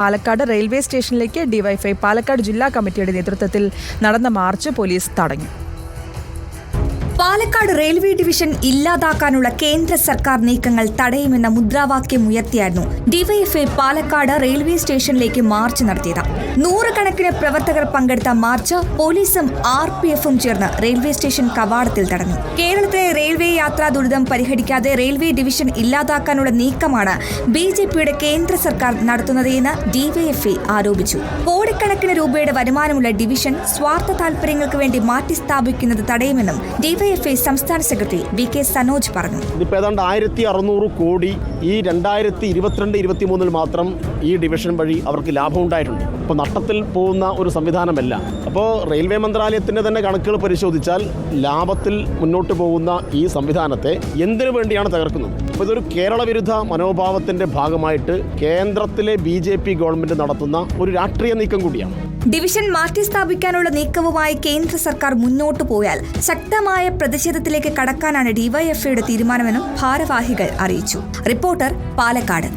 Palakkad railway സ്റ്റേഷനിലേക്ക് DYFI Palakkad ജില്ലാ കമ്മിറ്റിയുടെ നേതൃത്വത്തിൽ നടന്ന മാർച്ച് പോലീസ് തടഞ്ഞു. പാലക്കാട് റെയിൽവേ ഡിവിഷൻ ഇല്ലാതാക്കാനുള്ള കേന്ദ്ര സർക്കാർ നീക്കങ്ങൾ തടയുമെന്ന മുദ്രാവാക്യം ഉയർത്തിയായിരുന്നു ഡിവൈഎഫ്ഐ പാലക്കാട് റെയിൽവേ സ്റ്റേഷനിലേക്ക് മാർച്ച് നടത്തിയത്. നൂറുകണക്കിന് പ്രവർത്തകർ പങ്കെടുത്ത മാർച്ച് പോലീസും ആർ പി എഫും ചേർന്ന് റെയിൽവേ സ്റ്റേഷൻ കവാടത്തിൽ തടഞ്ഞു. കേരളത്തിലെ റെയിൽവേ യാത്രാ ദുരിതം പരിഹരിക്കാതെ റെയിൽവേ ഡിവിഷൻ ഇല്ലാതാക്കാനുള്ള നീക്കമാണ് ബി ജെ പിയുടെ കേന്ദ്ര സർക്കാർ നടത്തുന്നത് എന്ന് ഡിവൈഎഫ്ഐ ആരോപിച്ചു. കോടിക്കണക്കിന് രൂപയുടെ വരുമാനമുള്ള ഡിവിഷൻ സ്വാർത്ഥ താൽപര്യങ്ങൾക്ക് വേണ്ടി മാറ്റിസ്ഥാപിക്കുന്നത് തടയുമെന്നും സ്ഥാപിക്കുന്നത് തടയുമെന്നും ഐ സംസ്ഥാന സെക്രട്ടറി വി കെ സനോജ് പറഞ്ഞു. ഇതിപ്പോൾ ഏതാണ്ട് ആയിരത്തി അറുന്നൂറ് കോടി ഈ രണ്ടായിരത്തി ഇരുപത്തിരണ്ട് ഇരുപത്തി മൂന്നിൽ മാത്രം ഈ ഡിവിഷൻ വഴി അവർക്ക് ലാഭം ഉണ്ടായിട്ടുണ്ട് അപ്പോൾ നഷ്ടത്തിൽ പോകുന്ന ഒരു സംവിധാനമല്ല. അപ്പോൾ റെയിൽവേ മന്ത്രാലയത്തിന്റെ തന്നെ കണക്കുകൾ പരിശോധിച്ചാൽ ലാഭത്തിൽ മുന്നോട്ട് പോകുന്ന ഈ സംവിധാനത്തെ എന്തിനു വേണ്ടിയാണ് തകർക്കുന്നത്? അപ്പോൾ ഇതൊരു കേരള വിരുദ്ധ മനോഭാവത്തിന്റെ ഭാഗമായിട്ട് കേന്ദ്രത്തിലെ ബി ജെ പി ഗവൺമെന്റ് നടത്തുന്ന ഒരു രാഷ്ട്രീയ നീക്കം കൂടിയാണ്. ഡിവിഷൻ മാറ്റി സ്ഥാപിക്കാനുള്ള നീക്കവുമായി കേന്ദ്ര സർക്കാർ മുന്നോട്ട് പോയാൽ ശക്തമായ പ്രതിഷേധത്തിലേക്ക് കടക്കാനാണ് ഡിവൈഎഫ്ഐയുടെ തീരുമാനമെന്നും ഭാരവാഹികൾ അറിയിച്ചു. റിപ്പോർട്ടർ പാലക്കാട്.